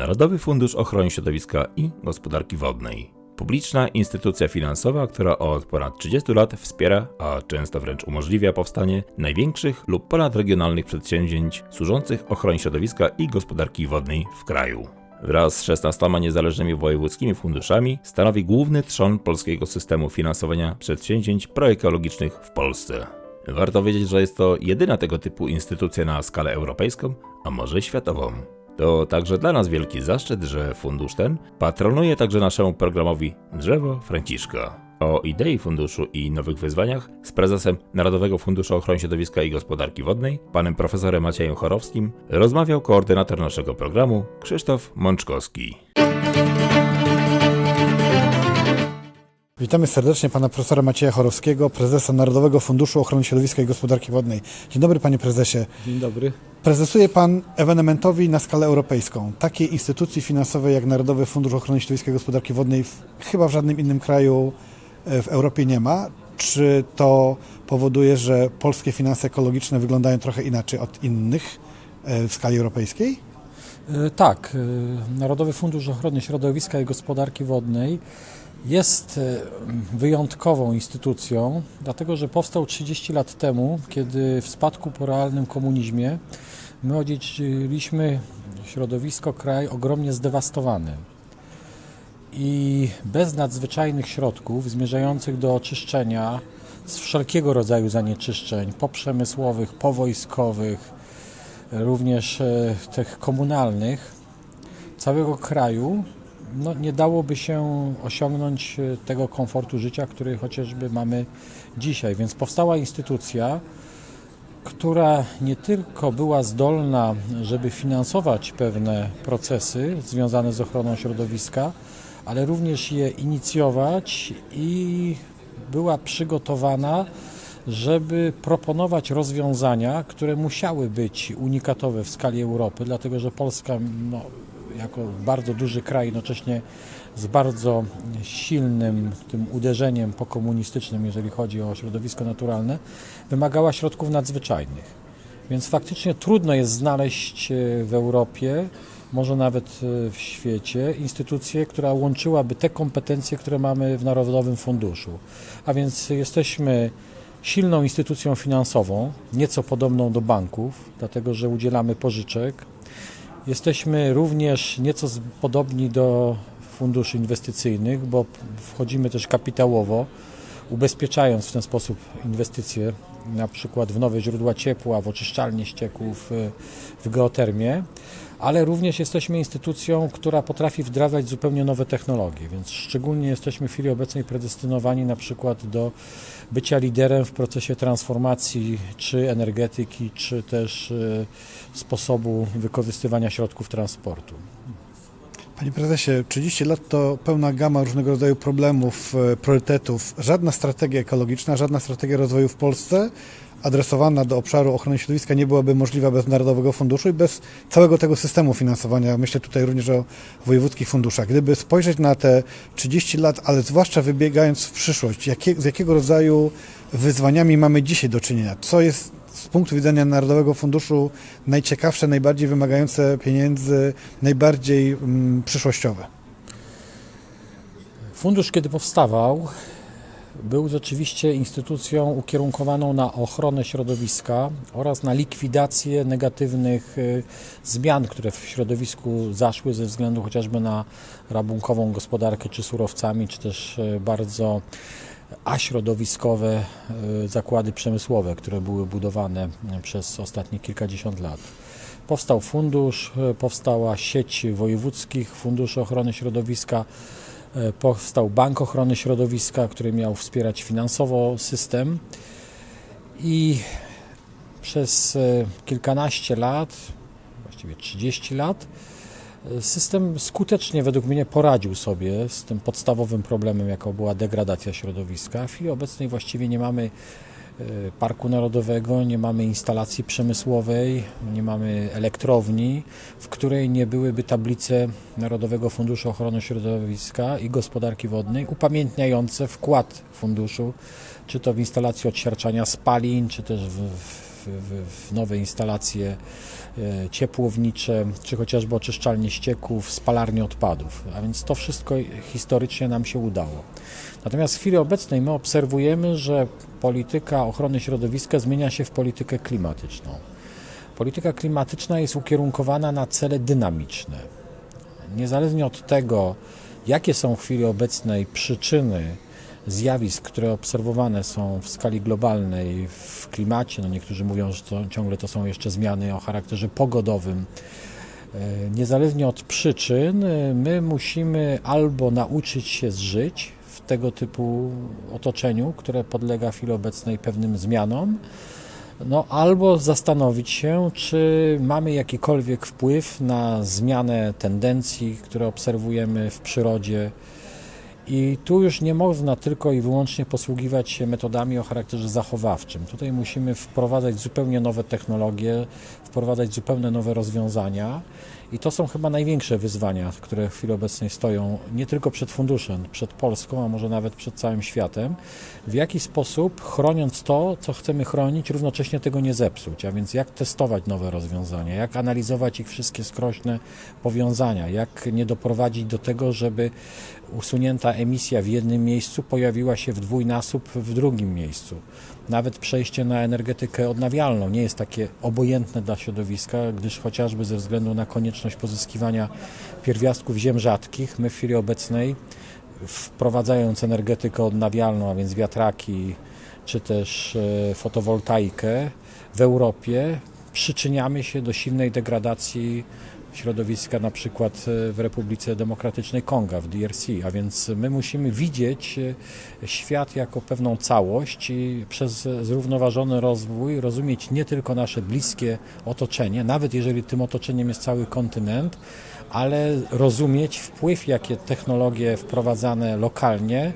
Narodowy Fundusz Ochrony Środowiska i Gospodarki Wodnej. Publiczna instytucja finansowa, która od ponad 30 lat wspiera, a często wręcz umożliwia powstanie największych lub ponadregionalnych przedsięwzięć służących ochronie środowiska i gospodarki wodnej w kraju. Wraz z 16 niezależnymi wojewódzkimi funduszami stanowi główny trzon polskiego systemu finansowania przedsięwzięć proekologicznych w Polsce. Warto wiedzieć, że jest to jedyna tego typu instytucja na skalę europejską, a może światową. To także dla nas wielki zaszczyt, że fundusz ten patronuje także naszemu programowi Drzewo Franciszka. O idei funduszu i nowych wyzwaniach z prezesem Narodowego Funduszu Ochrony Środowiska i Gospodarki Wodnej, panem profesorem Maciejem Chorowskim, rozmawiał koordynator naszego programu Krzysztof Mączkowski. Witamy serdecznie pana profesora Macieja Chorowskiego, prezesa Narodowego Funduszu Ochrony Środowiska i Gospodarki Wodnej. Dzień dobry panie prezesie. Dzień dobry. Prezesuje pan ewenementowi na skalę europejską. Takiej instytucji finansowej jak Narodowy Fundusz Ochrony Środowiska i Gospodarki Wodnej w, chyba w żadnym innym kraju e, w Europie nie ma. Czy to powoduje, że polskie finanse ekologiczne wyglądają trochę inaczej od innych e, w skali europejskiej? E, Tak, Narodowy Fundusz Ochrony Środowiska i Gospodarki Wodnej jest e, wyjątkową instytucją, dlatego że powstał 30 lat temu, kiedy w spadku po realnym komunizmie my odziedziczyliśmy środowisko, kraj ogromnie zdewastowany. I bez nadzwyczajnych środków zmierzających do oczyszczenia z wszelkiego rodzaju zanieczyszczeń, poprzemysłowych, powojskowych, również e, tych komunalnych całego kraju, no, nie dałoby się osiągnąć e, tego komfortu życia, który chociażby mamy dzisiaj. Więc powstała instytucja, która nie tylko była zdolna, żeby finansować pewne procesy związane z ochroną środowiska, ale również je inicjować i była przygotowana, żeby proponować rozwiązania, które musiały być unikatowe w skali Europy, dlatego że Polska no, jako bardzo duży kraj, jednocześnie z bardzo silnym tym uderzeniem pokomunistycznym, jeżeli chodzi o środowisko naturalne, wymagała środków nadzwyczajnych. Więc faktycznie trudno jest znaleźć e, w Europie, może nawet e, w świecie, instytucję, która łączyłaby te kompetencje, które mamy w Narodowym Funduszu. A więc jesteśmy silną instytucją finansową, nieco podobną do banków, dlatego że udzielamy pożyczek. Jesteśmy również nieco podobni do funduszy inwestycyjnych, bo wchodzimy też kapitałowo, ubezpieczając w ten sposób inwestycje, na przykład w nowe źródła ciepła, w oczyszczalnie ścieków, w geotermię, ale również jesteśmy instytucją, która potrafi wdrażać zupełnie nowe technologie, więc szczególnie jesteśmy w chwili obecnej predestynowani na przykład do bycia liderem w procesie transformacji czy energetyki, czy też y, sposobu wykorzystywania środków transportu. Panie prezesie, 30 lat to pełna gama różnego rodzaju problemów, e, priorytetów. Żadna strategia ekologiczna, żadna strategia rozwoju w Polsce adresowana do obszaru ochrony środowiska nie byłaby możliwa bez Narodowego Funduszu i bez całego tego systemu finansowania. Myślę tutaj również o wojewódzkich funduszach. Gdyby spojrzeć na te 30 lat, ale zwłaszcza wybiegając w przyszłość, jakie, z jakiego rodzaju wyzwaniami mamy dzisiaj do czynienia? Co jest z punktu widzenia Narodowego Funduszu najciekawsze, najbardziej wymagające pieniędzy, najbardziej mm, przyszłościowe? Fundusz, kiedy powstawał, był rzeczywiście instytucją ukierunkowaną na ochronę środowiska oraz na likwidację negatywnych y, zmian, które w środowisku zaszły ze względu chociażby na rabunkową gospodarkę czy surowcami, czy też y, bardzo aśrodowiskowe y, zakłady przemysłowe, które były budowane przez ostatnie kilkadziesiąt lat. Powstał fundusz, powstała sieć wojewódzkich funduszy ochrony środowiska, Powstał Bank Ochrony Środowiska, który miał wspierać finansowo system i przez e, kilkanaście lat, właściwie 30 lat, e, system skutecznie według mnie poradził sobie z tym podstawowym problemem, jaką była degradacja środowiska. W chwili obecnej właściwie nie mamy e, Parku Narodowego, nie mamy instalacji przemysłowej, nie mamy elektrowni, w której nie byłyby tablice Narodowego Funduszu Ochrony Środowiska i Gospodarki Wodnej upamiętniające wkład funduszu, czy to w instalację odsiarczania spalin, czy też w, w, w, nowe instalacje e, ciepłownicze, czy chociażby oczyszczalnie ścieków, spalarnie odpadów. A więc to wszystko historycznie nam się udało. Natomiast w chwili obecnej my obserwujemy, że polityka ochrony środowiska zmienia się w politykę klimatyczną. Polityka klimatyczna jest ukierunkowana na cele dynamiczne. Niezależnie od tego, jakie są w chwili obecnej przyczyny zjawisk, które obserwowane są w skali globalnej w klimacie, no niektórzy mówią, że to, ciągle to są jeszcze zmiany o charakterze pogodowym. E, Niezależnie od przyczyn, e, my musimy albo nauczyć się zżyć w tego typu otoczeniu, które podlega w chwili obecnej pewnym zmianom, no, albo zastanowić się, czy mamy jakikolwiek wpływ na zmianę tendencji, które obserwujemy w przyrodzie. I tu już nie można tylko i wyłącznie posługiwać się metodami o charakterze zachowawczym. Tutaj musimy wprowadzać zupełnie nowe technologie, wprowadzać zupełnie nowe rozwiązania. I to są chyba największe wyzwania, które w chwili obecnej stoją nie tylko przed funduszem, przed Polską, a może nawet przed całym światem. W jaki sposób, chroniąc to, co chcemy chronić, równocześnie tego nie zepsuć. A więc jak testować nowe rozwiązania, jak analizować ich wszystkie skrośne powiązania, jak nie doprowadzić do tego, żeby usunięta emisja w jednym miejscu pojawiła się w dwójnasób w drugim miejscu. Nawet przejście na energetykę odnawialną nie jest takie obojętne dla środowiska, gdyż chociażby ze względu na konieczność pozyskiwania pierwiastków ziem rzadkich, my w chwili obecnej, wprowadzając energetykę odnawialną, a więc wiatraki czy też e, fotowoltaikę w Europie, przyczyniamy się do silnej degradacji środowiska na przykład e, w Republice Demokratycznej Konga, w DRC, a więc my musimy widzieć e, świat jako pewną całość i przez zrównoważony rozwój rozumieć nie tylko nasze bliskie otoczenie, nawet jeżeli tym otoczeniem jest cały kontynent, ale rozumieć wpływ, jakie technologie wprowadzane lokalnie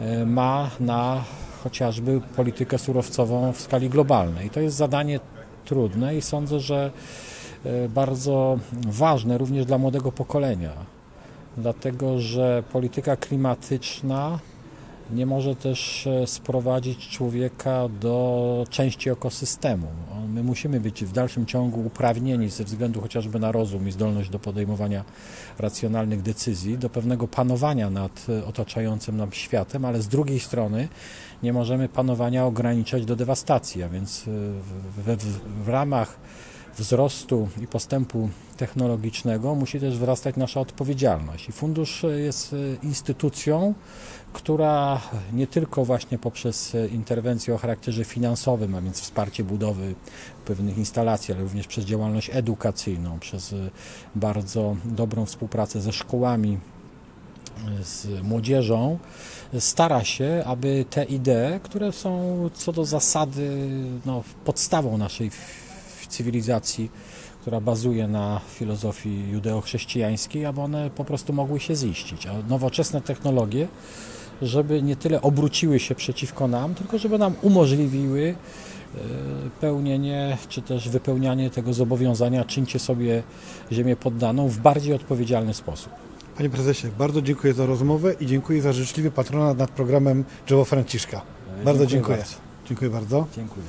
e, ma na chociażby politykę surowcową w skali globalnej. To jest zadanie trudne i sądzę, że bardzo ważne również dla młodego pokolenia, dlatego że polityka klimatyczna nie może też e, sprowadzić człowieka do części ekosystemu. My musimy być w dalszym ciągu uprawnieni ze względu chociażby na rozum i zdolność do podejmowania racjonalnych decyzji, do pewnego panowania nad e, otaczającym nam światem, ale z drugiej strony nie możemy panowania ograniczać do dewastacji, a więc e, w, w, w ramach wzrostu i postępu technologicznego musi też wzrastać nasza odpowiedzialność. I fundusz jest e, instytucją, która nie tylko właśnie poprzez e, interwencje o charakterze finansowym, a więc wsparcie budowy pewnych instalacji, ale również przez działalność edukacyjną, przez e, bardzo dobrą współpracę ze szkołami, e, z młodzieżą, stara się, aby te idee, które są co do zasady no, podstawą naszej cywilizacji, która bazuje na filozofii judeo-chrześcijańskiej, aby one po prostu mogły się ziścić. A nowoczesne technologie, żeby nie tyle obróciły się przeciwko nam, tylko żeby nam umożliwiły e, pełnienie czy też wypełnianie tego zobowiązania, czyńcie sobie ziemię poddaną w bardziej odpowiedzialny sposób. Panie prezesie, bardzo dziękuję za rozmowę i dziękuję za życzliwy patronat nad programem Drzewo Franciszka. Bardzo dziękuję dziękuję. bardzo. Dziękuję bardzo. Dziękuję.